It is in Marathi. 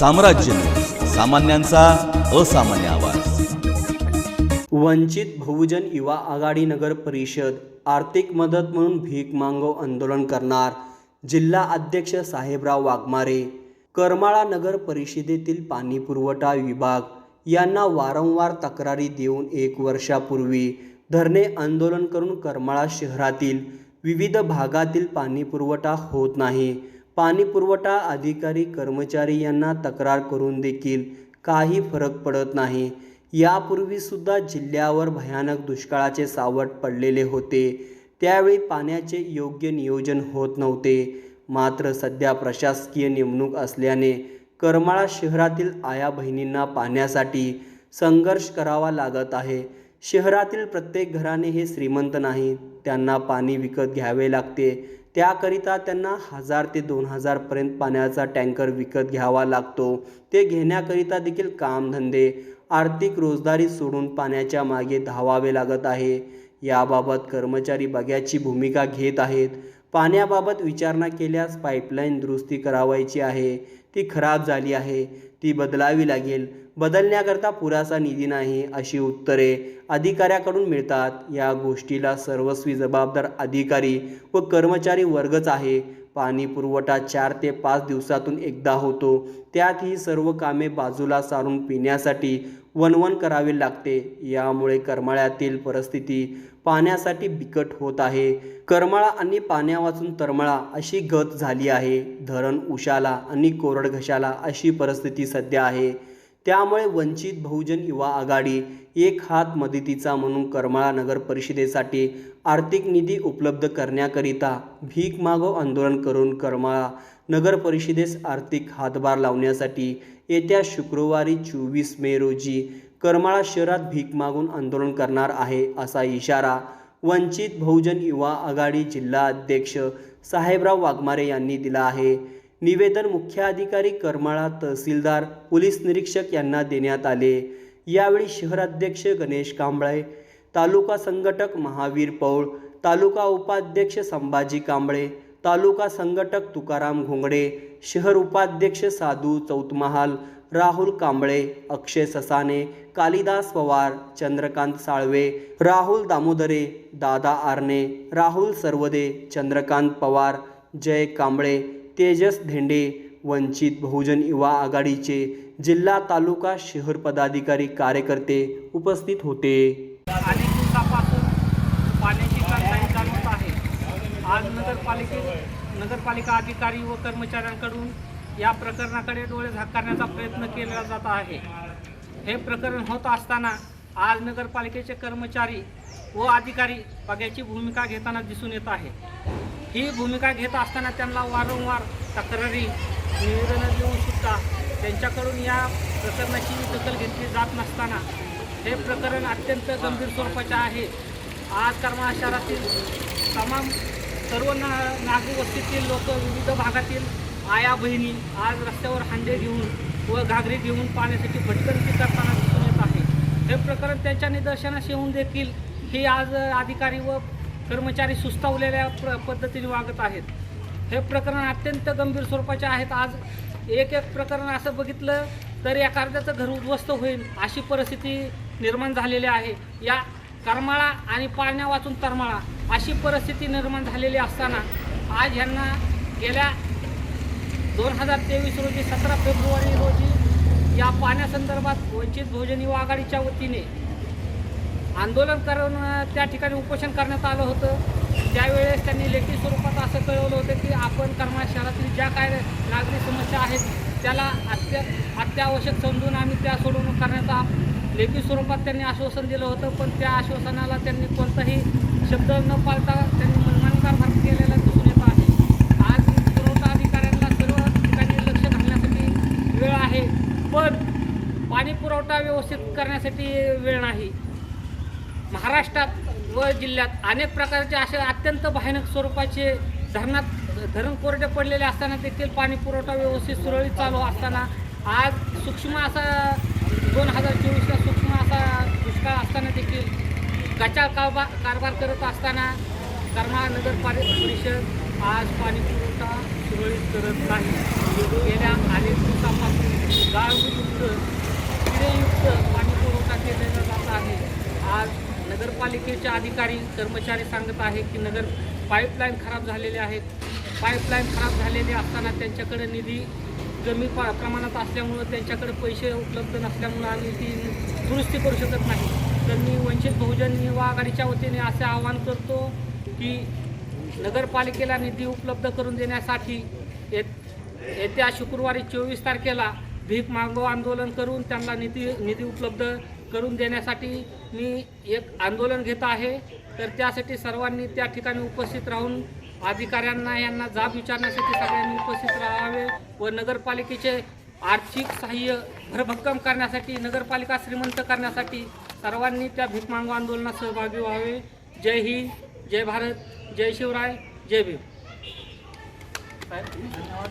साम्राज्य. सामान्यांचा असामान्य आवाज. वंचित बहुजन युवा आघाडी नगर परिषद आर्थिक मदत म्हणून भीक मागो आंदोलन करणार जिल्हा अध्यक्ष साहेबराव वाघमारे. करमाळा नगर परिषदेतील पाणी पुरवठा विभाग यांना वारंवार तक्रारी देऊन एक वर्षापूर्वी धरणे आंदोलन करून करमाळा शहरातील विविध भागातील पाणी पुरवठा होत नाही. पाणी पुरवठा अधिकारी कर्मचारी यांना तक्रार करून देखील काही फरक पडत नाही. यापूर्वीसुद्धा जिल्ह्यावर भयानक दुष्काळाचे सावट पडलेले होते. त्यावेळी पाण्याचे योग्य नियोजन होत नव्हते. मात्र सध्या प्रशासकीय नेमणूक असल्याने करमाळा शहरातील आया बहिणींना पाण्यासाठी संघर्ष करावा लागत आहे. शहरातील प्रत्येक घराने हे श्रीमंत नाही त्यांना पाणी विकत घ्यावे लागते. त्याकरिता त्यांना हजार ते दोन हजारपर्यंत पाण्याचा टँकर विकत घ्यावा लागतो. ते घेण्याकरिता देखील कामधंदे आर्थिक रोजगारी सोडून पाण्याच्या मागे धावावे लागत आहे. याबाबत कर्मचारी बघ्याची भूमिका घेत आहेत. पाण्याबाबत विचारणा केल्यास पाईपलाईन दुरुस्ती करावायची आहे. ती खराब झाली आहे ती बदलावी लागेल. बदलण्याकरता पुरासा निधी नाही अशी उत्तरे अधिकाऱ्याकडून मिळतात. या गोष्टीला सर्वस्वी जबाबदार अधिकारी व कर्मचारी वर्गच आहे. पाणी पुरवठा चार ते पाच दिवसातून एकदा होतो. त्यात ही सर्व कामे बाजूला सारून पिण्यासाठी वणवण करावी लागते. यामुळे करमाळ्यातील परिस्थिती पाण्यासाठी बिकट होत आहे. करमाळा आणि पाण्यावाचून तरमळा अशी गत झाली आहे. धरण उशाला आणि कोरड घशाला अशी परिस्थिती सध्या आहे. त्यामुळे वंचित बहुजन युवा आघाडी एक हात मदतीचा म्हणून करमाळा नगर परिषदेसाठी आर्थिक निधी उपलब्ध करण्याकरिता भीक मागो आंदोलन करून करमाळा नगर परिषदेस आर्थिक हातभार लावण्यासाठी येत्या शुक्रवारी चोवीस मे रोजी करमाळा शहरात भीक मागून आंदोलन करणार आहे असा इशारा वंचित बहुजन युवा आघाडी जिल्हा अध्यक्ष साहेबराव वाघमारे यांनी दिला आहे. निवेदन मुख्याधिकारी करमाळा तहसीलदार पोलीस निरीक्षक यांना देण्यात आले. यावेळी शहराध्यक्ष गणेश कांबळे तालुका संघटक महावीर पौळ तालुका उपाध्यक्ष संभाजी कांबळे तालुका संघटक तुकाराम घोंगडे शहर उपाध्यक्ष साधू चौतमहाल राहुल कांबळे अक्षय ससाने कालिदास पवार चंद्रकांत साळवे राहुल दामोदरे दादा आरणे राहुल सर्वदे चंद्रकांत पवार जय कांबळे तेजस धेंडे वंचित बहुजन युवा आघाडीचे जिल्हा तालुका शहर पदाधिकारी कार्यकर्ते उपस्थित होते. अनेक दिवसापासून पाण्याची टंचाई जाणवत आहे. आज नगरपालिके नगरपालिका अधिकारी व कर्मचाऱ्यांकडून या प्रकरणाकडे डोळे झाकारण्याचा प्रयत्न केला जात आहे. हे प्रकरण होत असताना आज नगरपालिकेचे कर्मचारी व अधिकारी बघ्याची भूमिका घेताना दिसून येत आहे. ही भूमिका घेत असताना त्यांना वारंवार तक्रारी निवेदनं देऊन सुद्धा त्यांच्याकडून या प्रकरणाची दखल घेतली जात नसताना हे प्रकरण अत्यंत गंभीर स्वरूपाचे आहे. आज करमाळा शहरातील तमाम सर्व ना नागरिक वस्तीतील लोक विविध भागातील आया बहिणी आज रस्त्यावर हांडे घेऊन व घागरी घेऊन पाण्यासाठी भटकंती करताना दिसून येत आहे. हे प्रकरण त्यांच्या निदर्शनास येऊन देखील हे आज अधिकारी व कर्मचारी सुस्तावलेल्या प्र पद्धतीने वागत आहेत. हे प्रकरण अत्यंत गंभीर स्वरूपाचे आहेत. आज एक एक प्रकरण असं बघितलं तर एखाद्याचं घर उद्ध्वस्त होईल अशी परिस्थिती निर्माण झालेली आहे. या करमाळा आणि पाळण्या वाचून तरमाळा अशी परिस्थिती निर्माण झालेली असताना आज ह्यांना गेल्या दोन हजार तेवीस रोजी सतरा फेब्रुवारी रोजी या पाण्यासंदर्भात वंचित बहुजन युवा आघाडीच्या वतीने आंदोलन करून त्या ठिकाणी उपोषण करण्यात आलं होतं. त्यावेळेस त्यांनी लेखी स्वरूपात असं कळवलं होतं की आपण करमाळा शहरातील ज्या काय नागरी समस्या आहेत त्याला अत्य अत्यावश्यक समजून आम्ही त्या सोडवणूक करण्याचा लेखी स्वरूपात त्यांनी आश्वासन दिलं होतं पण त्या आश्वासनाला त्यांनी कोणताही शब्द न पाळता त्यांनी मनमानकार कारभार केलेला दिसून येत आहे आज पुरवठा अधिकाऱ्यांना सर्व ठिकाणी लक्ष घालण्यासाठी वेळ आहे पण पाणी पुरवठा व्यवस्थित करण्यासाठी वेळ नाही. महाराष्ट्रात व जिल्ह्यात अनेक प्रकारचे असे अत्यंत भयानक स्वरूपाचे धरणात धरण कोरडे पडलेले असताना देखील पाणी पुरवठा व्यवस्थित सुरळीत चालू असताना आज सूक्ष्म असा दोन हजार चोवीसला सूक्ष्म असा दुष्काळ असताना देखील गचाळ कारभार कारभार करत असताना कर्मा नगर परिषद आज पाणी पुरवठा सुरळीत करत नाही. गेल्या अनेक दिवसापासून गाळयुक्त किडेयुक्त पाणी पुरवठा केलेला जात आहे. आज नगरपालिकेच्या अधिकारी कर्मचारी सांगत आहे की नगर पाईपलाईन खराब झालेले आहेत. पाईपलाईन खराब झालेले असताना त्यांच्याकडे निधी कमी पा प्रमाणात असल्यामुळं त्यांच्याकडे पैसे उपलब्ध नसल्यामुळं आम्ही ती दुरुस्ती करू शकत नाही. तर मी वंचित बहुजन युवा आघाडीच्या वतीने असे आवाहन करतो की नगरपालिकेला निधी उपलब्ध करून देण्यासाठी येत येत्या शुक्रवारी चोवीस तारखेला भीक मागो आंदोलन करून त्यांना निधी निधी उपलब्ध करून देण्यासाठी मी एक आंदोलन घेत आहे. तर त्यासाठी सर्वांनी त्या ठिकाणी उपस्थित राहून अधिकाऱ्यांना यांना जाब विचारण्यासाठी सगळ्यांनी उपस्थित राहावे व नगरपालिकेचे आर्थिक सहाय्य भरभक्कम करण्यासाठी नगरपालिका श्रीमंत करण्यासाठी सर्वांनी त्या भीकमांगो आंदोलनात सहभागी व्हावे. जय हिंद जय भारत जय शिवराय जय भीम. धन्यवाद.